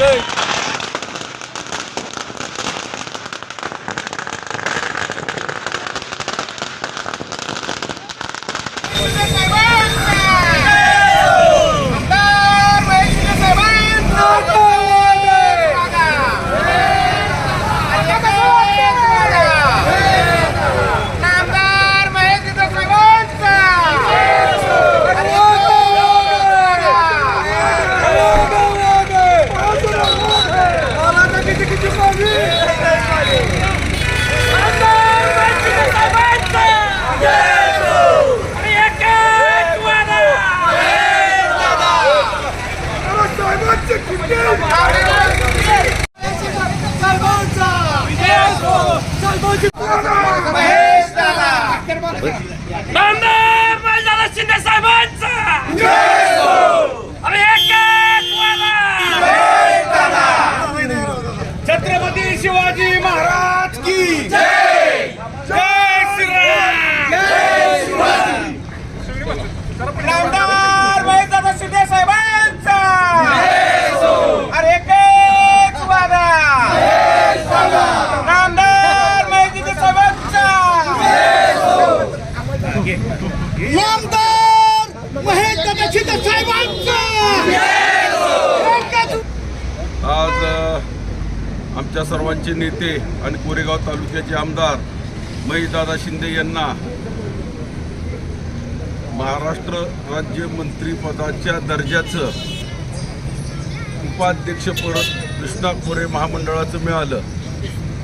नामदार शिवाजी आमच्या सर्वांचे नेते आणि कोरेगाव तालुक्याचे आमदार महेशदादा शिंदे यांना महाराष्ट्र राज्य मंत्रिपदाच्या दर्जाचं उपाध्यक्षपद कृष्णा खोरे महामंडळाचं मिळालं.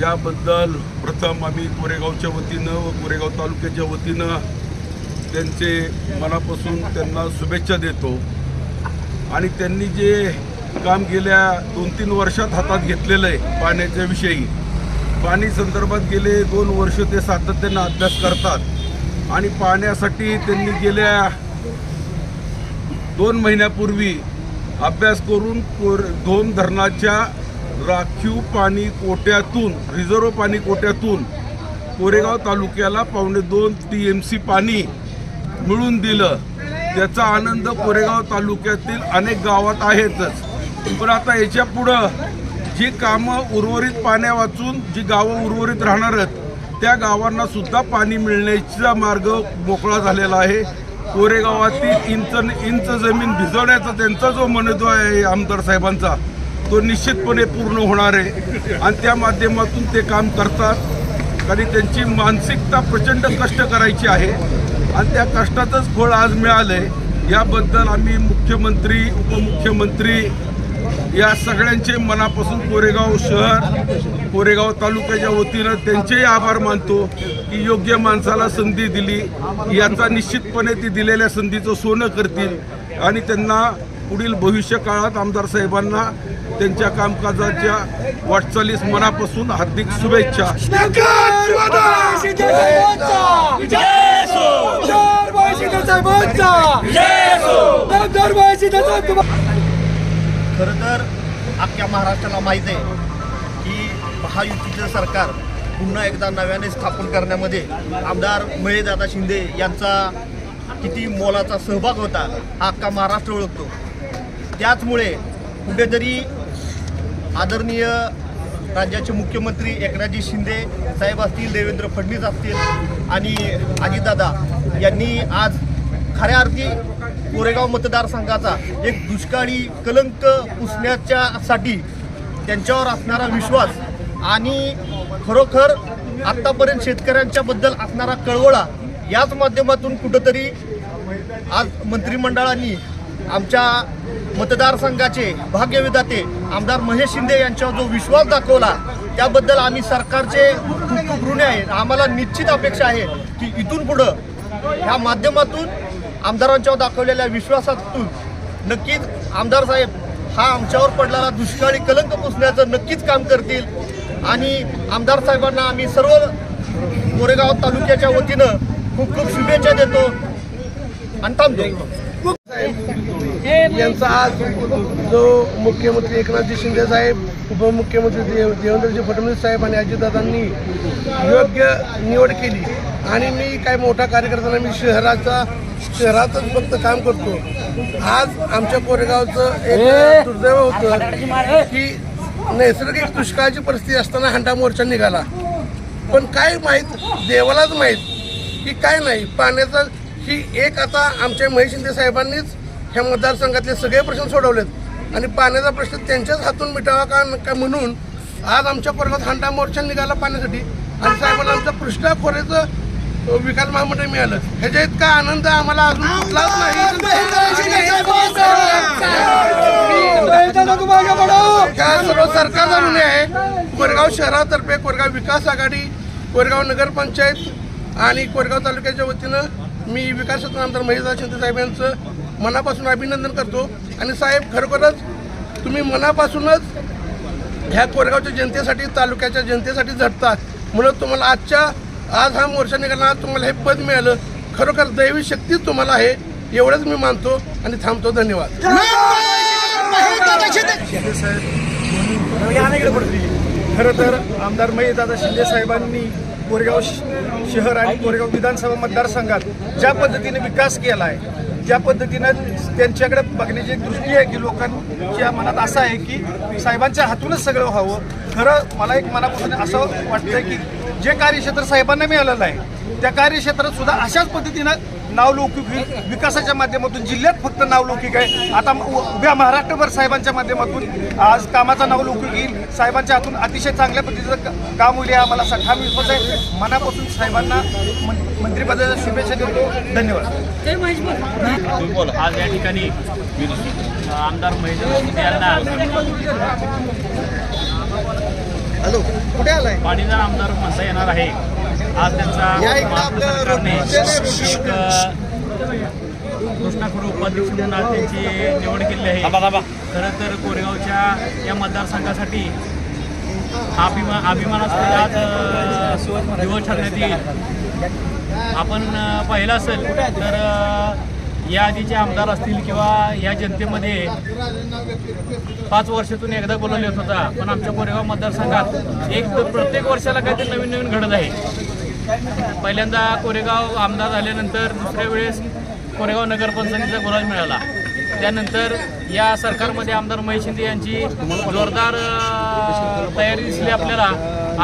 याबद्दल प्रथम आम्ही कोरेगावच्या वतीनं व कोरेगाव तालुक्याच्या वतीनं त्यांचे मनापासून त्यांना शुभेच्छा देतो. आणि त्यांनी जे काम गेल्या दोन तीन वर्षात हातात घेतलेलं आहे पाण्याच्या विषयी. पाणी संदर्भात गेले दोन वर्ष ते सातत्यानं अभ्यास करतात. आणि पाण्यासाठी त्यांनी गेल्या दोन महिन्यापूर्वी अभ्यास करून कोर दोन धरणाच्या राखीव पाणी कोट्यातून रिझर्व पाणी कोट्यातून कोरेगाव तालुक्याला पावणे दोन टी एम सी पाणी मिळून दिलं. त्याचा आनंद कोरेगाव तालुक्यातील अनेक गावात आहेतच. पण आता याच्या पुढं जी कामं उर्वरित पाण्या वाचून जी गावं उर्वरित राहणार आहेत त्या गावांना सुद्धा पाणी मिळण्याचा मार्ग मोकळा झालेला आहे. कोरेगावातील इंच इंच जमीन भिजवण्याचा त्यांचा जो मनोदो आहे आमदार साहेबांचा तो निश्चितपणे पूर्ण होणार आहे. आणि त्या माध्यमातून ते काम करतात. आणि त्यांची मानसिकता प्रचंड कष्ट करायची आहे. आणि त्या कष्टाचंच फळ आज मिळालं आहे याबद्दल आम्ही मुख्यमंत्री उपमुख्यमंत्री या सगळ्यांचे मनापासून कोरेगाव शहर कोरेगाव तालुक्याच्या वतीनं त्यांचेही आभार मानतो की योग्य माणसाला संधी दिली. याचा निश्चितपणे ती दिलेल्या संधीचं सोनं करतील. आणि त्यांना पुढील भविष्य काळात आमदार साहेबांना त्यांच्या कामकाजाच्या वाटचालीस मनापासून हार्दिक शुभेच्छा. खरं तर अख्ख्या महाराष्ट्राला माहीत आहे की महायुतीचं सरकार पुन्हा एकदा नव्याने स्थापन करण्यामध्ये आमदार महेशदादा शिंदे यांचा किती मोलाचा सहभाग होता हा अख्खा महाराष्ट्र ओळखतो. त्याचमुळे कुठेतरी आदरणीय राज्याचे मुख्यमंत्री एकनाथजी शिंदे साहेब असतील देवेंद्र फडणवीस असतील आणि अजितदादा यांनी आज खऱ्या अर्थी कोरेगाव मतदारसंघाचा एक दुष्काळी कलंक पुसण्याच्या साठी त्यांच्यावर असणारा विश्वास आणि खरोखर आत्तापर्यंत शेतकऱ्यांच्या बद्दल असणारा कळवळा याच माध्यमातून कुठंतरी आज मंत्रिमंडळांनी आमच्या मतदारसंघाचे भाग्यविधाते आमदार महेश शिंदे यांच्यावर जो विश्वास दाखवला त्याबद्दल आम्ही सरकारचे खूप खूप ऋणी आहे आम्हाला निश्चित अपेक्षा आहे की इथून पुढं ह्या माध्यमातून आमदारांच्यावर दाखवलेल्या विश्वासातून नक्कीच आमदार साहेब हा आमच्यावर पडलेला दुष्काळी कलंक पुसण्याचं नक्कीच काम करतील. आणि आमदार साहेबांना आम्ही सर्व कोरेगाव तालुक्याच्या वतीनं खूप खूप शुभेच्छा देतो आणि थांबतो. यांचा आज जो मुख्यमंत्री एकनाथजी शिंदे साहेब उपमुख्यमंत्री देव देवेंद्रजी फडणवीस साहेब आणि अजितदादांनी योग्य निवड केली. आणि मी काय मोठा कार्यकर्ता नाही मी शहराचा शहरातच फक्त काम करतो. आज आमच्या कोरेगावचं एक दुर्दैव होतं की नैसर्गिक दुष्काळाची परिस्थिती असताना हंडा मोर्चा निघाला. पण काय माहीत देवालाच माहीत की काय नाही. पाण्याचा ही एक आता आमच्या महेश शिंदे साहेबांनीच ह्या मतदारसंघातले सगळे प्रश्न सोडवलेत. आणि पाण्याचा प्रश्न त्यांच्याच हातून मिटावा का का म्हणून आज आमच्या कोरेगावात हंडा मोर्चा निघाला पाण्यासाठी. आणि साहेबांना आमचं कृष्णा खोऱ्याचं विकास महामंडळ मिळालं. ह्याच्या इतका आनंद आम्हाला अजून कुठलाच नाही. ह्या सर्व सरकारचा निर्णय आहे. कोरेगाव शहरातर्फे कोरेगाव विकास आघाडी कोरेगाव नगरपंचायत आणि कोरेगाव तालुक्याच्या वतीनं मी विकास आमदार महेशदा शिंदे साहेब यांचं मनापासून अभिनंदन करतो. आणि साहेब खरोखरच तुम्ही मनापासूनच ह्या कोरेगावच्या जनतेसाठी तालुक्याच्या जनतेसाठी झटता. म्हणून तुम्हाला आजच्या आज हा मोर्चा निघाला तुम्हाला हे पद मिळालं. खरोखर दैवी शक्तीच तुम्हाला आहे एवढंच मी मानतो आणि थांबतो. धन्यवाद. खरं तर आमदार दादा शिंदे साहेबांनी कोरेगाव श- शहर आणि कोरेगाव विधानसभा मतदारसंघात ज्या पद्धतीने विकास केला आहे ज्या पद्धतीनं त्यांच्याकडे बघण्याची एक दृष्टी आहे की लोकांच्या मनात असं आहे की साहेबांच्या हातूनच सगळं व्हावं. खरं मला एक मनापासून असं वाटतंय की जे कार्यक्षेत्र साहेबांना मिळालेलं आहे त्या कार्यक्षेत्रात सुद्धा अशाच पद्धतीनं नावलौकिक होईल विकासाच्या माध्यमातून जिल्ह्यात फक्त नावलौकिक आहे. आता उभ्या महाराष्ट्रभर साहेबांच्या माध्यमातून आज कामाचा नावलौकिक येईल. साहेबांच्या हातून अतिशय चांगल्या पद्धतीचं क- काम होईल हा मला ठाम विश्वास आहे. मनापासून साहेबांना मं- मंत्रिपदाच्या शुभेच्छा देतो. धन्यवाद. आज या ठिकाणी आमदार महेंद्र यांना हॅलो कुठे आलाय? पाणीदार आमदार म्हणता येणार आहे. आज त्यांचा कृष्णाखोर उपाध्यक्ष म्हणून आज त्यांची निवड केली आहे. खरं तर कोरेगावच्या या मतदारसंघासाठी अभिमा अभिमानास्पद आज दिवस ठरण्यात येईल. आपण पाहिलं असेल तर या आधीचे आमदार असतील किंवा या जनतेमध्ये पाच वर्षातून एकदा बोलवले येत होता. पण आमच्या कोरेगाव मतदारसंघात एक तर प्रत्येक वर्षाला काहीतरी नवीन नवीन घडत आहे. पहिल्यांदा कोरेगाव आमदार झाल्यानंतर दुसऱ्या वेळेस कोरेगाव नगरपंचायतीचा गुलाल मिळाला. त्यानंतर या सरकारमध्ये आमदार महेश शिंदे यांची जोरदार तयारी दिसली आपल्याला.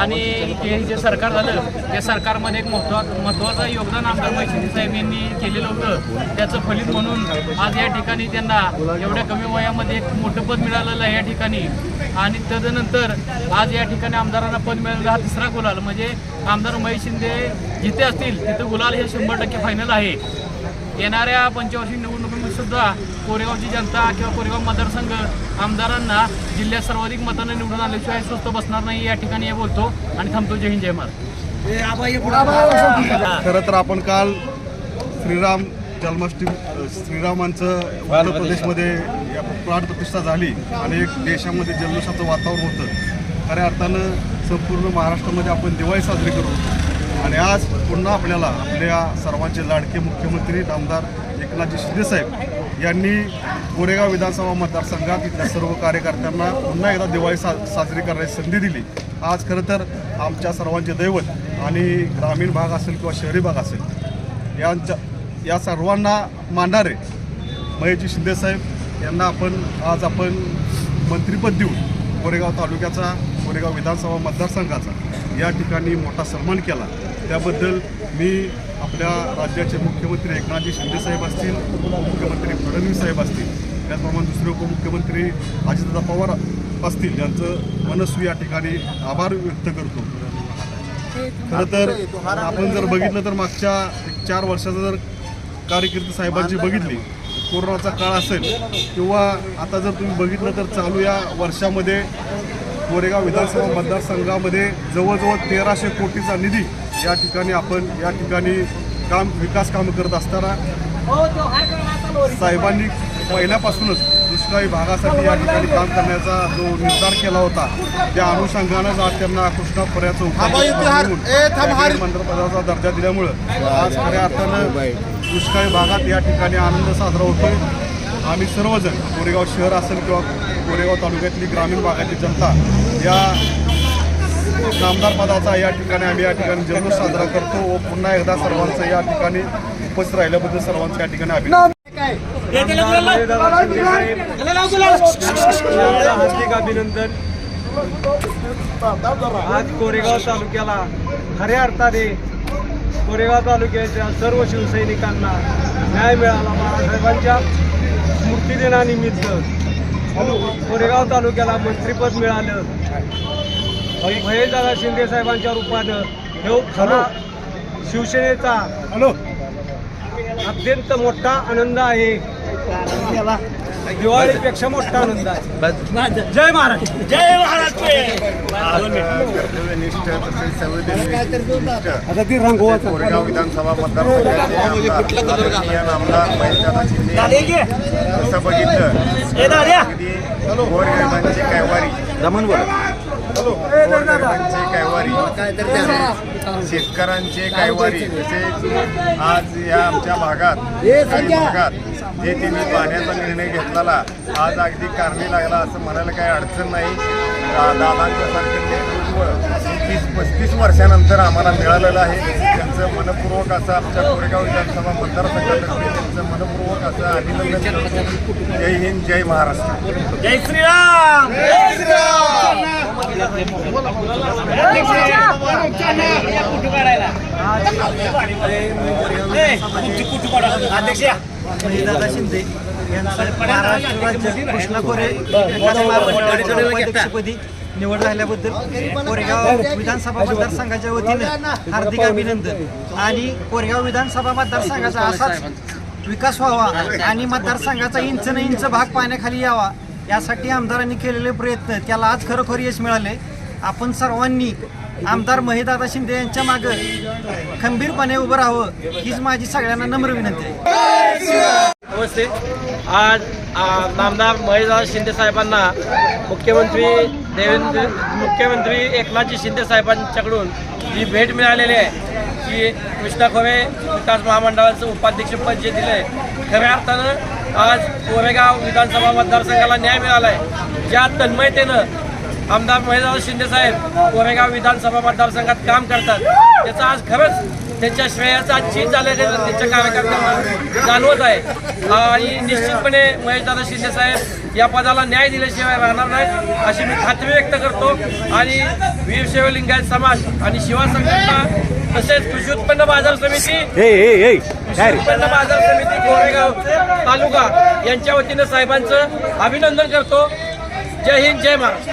आणि हे जे सरकार झालं त्या सरकारमध्ये एक महत्वा महत्त्वाचं योगदान आमदार महेश साहेब यांनी केलेलं होतं. त्याचं फलित म्हणून आज या ठिकाणी त्यांना एवढ्या कमी वयामध्ये एक मोठं पद मिळालेलं आहे या ठिकाणी. आणि तदनंतर आज या ठिकाणी आमदारांना पद मिळालेला हा तिसरा गुलाल. म्हणजे आमदार महेश शिंदे जिथे असतील तिथं गुलाल हे शंभर टक्के फायनल आहे. येणाऱ्या पंचवर्षी निवडणुकीमध्ये सुद्धा कोरेगावची जनता किंवा कोरेगाव मतदारसंघ आमदारांना जिल्ह्यात सर्वाधिक मतांना निवडून आल्याशिवाय स्वस्त बसणार नाही या ठिकाणी हे बोलतो आणि थांबतो. जय हिंद जय महाराज खरं तर आपण काल श्रीराम जन्माष्टमी श्रीरामांचं उत्तर प्रदेशमध्ये या प्राण प्रतिष्ठा झाली आणि एक देशामध्ये जल्लोषाचं वातावरण होतं. खऱ्या अर्थानं संपूर्ण महाराष्ट्रामध्ये आपण दिवाळी साजरी करू. आणि आज पुन्हा आपल्याला आपल्या सर्वांचे लाडके मुख्यमंत्री आमदार एकनाथजी शिंदेसाहेब यांनी कोरेगाव विधानसभा मतदारसंघात इथल्या सर्व कार्यकर्त्यांना पुन्हा एकदा दिवाळी सा साजरी करण्याची संधी दिली. आज खरं तर आमच्या सर्वांचे दैवत आणि ग्रामीण भाग असेल किंवा शहरी भाग असेल यांच्या या सर्वांना मानणारे महेशजी शिंदेसाहेब यांना आपण आज आपण मंत्रिपद देऊन कोरेगाव तालुक्याचा कोरेगाव विधानसभा मतदारसंघाचा या ठिकाणी मोठा सन्मान केला. त्याबद्दल मी आपल्या राज्याचे मुख्यमंत्री एकनाथजी शिंदेसाहेब असतील उपमुख्यमंत्री फडणवीस साहेब असतील त्याचप्रमाणे दुसरे उपमुख्यमंत्री अजितदादा पवार असतील यांचं मनस्वी या ठिकाणी आभार व्यक्त करतो. खरं तर आपण जर बघितलं तर मागच्या एक चार वर्षाचं जर कार्यकिर्द साहेबांची बघितली कोरोनाचा काळ असेल किंवा आता जर तुम्ही बघितलं तर चालू या वर्षामध्ये कोरेगाव विधानसभा मतदारसंघामध्ये जवळजवळ तेराशे कोटीचा निधी या ठिकाणी आपण या ठिकाणी काम विकास कामं करत असताना साहेबांनी पहिल्यापासूनच दुष्काळी भागासाठी या ठिकाणी काम करण्याचा जो निर्धार केला होता त्या अनुषंगानंच आज त्यांना कृष्णा खोऱ्याचं मंत्रिपदाचा दर्जा दिल्यामुळं आज खऱ्या अर्थानं दुष्काळी भागात या ठिकाणी आनंद साजरा होतोय. आम्ही सर्वजण कोरेगाव शहर असेल किंवा कोरेगाव तालुक्यातली ग्रामीण भागातली जनता या नामदार पदाचा या ठिकाणी आम्ही या ठिकाणी जल्लोष साजरा करतो. व पुन्हा एकदा सर्वांचं या ठिकाणी उपस्थित राहिल्याबद्दल सर्वांचं या ठिकाणी अभिनंदन हार्दिक अभिनंदन. आज कोरेगाव तालुक्याला खऱ्या अर्थाने कोरेगाव तालुक्याच्या सर्व शिवसैनिकांना न्याय मिळाला. बाळासाहेबांच्या स्मृतिदिनानिमित्त कोरेगाव तालुक्याला मंत्रिपद मिळालं. महेशदादा शिंदे साहेबांच्या रूपानं हे खरा शिवसेनेचा अत्यंत मोठा आनंद आहे. दिवाळीपेक्षा मोठा आनंद आहे. जय महाराष्ट्र जय महाराष्ट्र कोरेगाव विधानसभा मतदारसंघाचे आमदार महेशदादा शिंदे. तसं बघितलं. अगदी गोरगरिबांची कैवारी. गोरगरिबांची कैवारी शेतकऱ्यांचे कैवारी तसेच आज या आमच्या भागात भागात जे त्यांनी पाण्याचा निर्णय घेतलेला आज अगदी कारणी लागला असं म्हणायला काही अडचण नाही. दादांच्या सारखं नेतृत्व तीस पस्तीस वर्षानंतर आम्हाला मिळालेलं आहे. त्यांचं मनपूर्वक असं आमच्या कोरेगाव विधानसभा मतदारसंघातर्फे त्यांचं मनपूर्वक असं अभिनंदन करतो. जय हिंद जय महाराष्ट्र. जय श्रीराम! अध्यक्ष दादा शिंदे यांचं महाराष्ट्र राज्य कृष्णा अध्यक्षपदी निवड झाल्याबद्दल कोरेगाव विधानसभा मतदारसंघाच्या वतीनं हार्दिक अभिनंदन. आणि कोरेगाव विधानसभा मतदारसंघाचा असाच विकास व्हावा आणि मतदारसंघाचा इंच न इंच भाग पाण्याखाली यावा यासाठी आमदारांनी केलेले प्रयत्न त्याला आज खरोखर यश मिळाले. आपण सर्वांनी आमदार महिदादा शिंदे यांच्या मागं खंबीरपणे उभं राहावं हीच माझी सगळ्यांना नम्र विनंती आहे. नमस्ते. आज आ, नामदार महेशदादा शिंदे साहेबांना मुख्यमंत्री देवेंद्र मुख्यमंत्री एकनाथजी शिंदे साहेबांच्याकडून जी भेट मिळालेली आहे की कृष्णा खोरे विकास महामंडळाचं उपाध्यक्षपद जे दिलं आहे खऱ्या अर्थानं आज कोरेगाव विधानसभा मतदारसंघाला न्याय मिळाला आहे ज्या तन्मयतेनं आमदार महेशदादा शिंदे साहेब कोरेगाव विधानसभा मतदारसंघात काम करतात त्याचं आज खरंच त्यांच्या श्रेयाचं चीज झालेलं त्यांच्या कार्यकर्त्यांना जाणवत आहे. आणि निश्चितपणे महेशदादा शिंदे साहेब या पदाला न्याय दिल्याशिवाय राहणार नाही अशी मी खात्री व्यक्त करतो. आणि वीरशैव लिंगायत समाज आणि शिवा संघटना तसेच कृषी उत्पन्न बाजार समिती कृषी उत्पन्न बाजार समिती कोरेगाव तालुका यांच्या वतीनं साहेबांचं अभिनंदन करतो. जय हिंद जय महाराष्ट्र.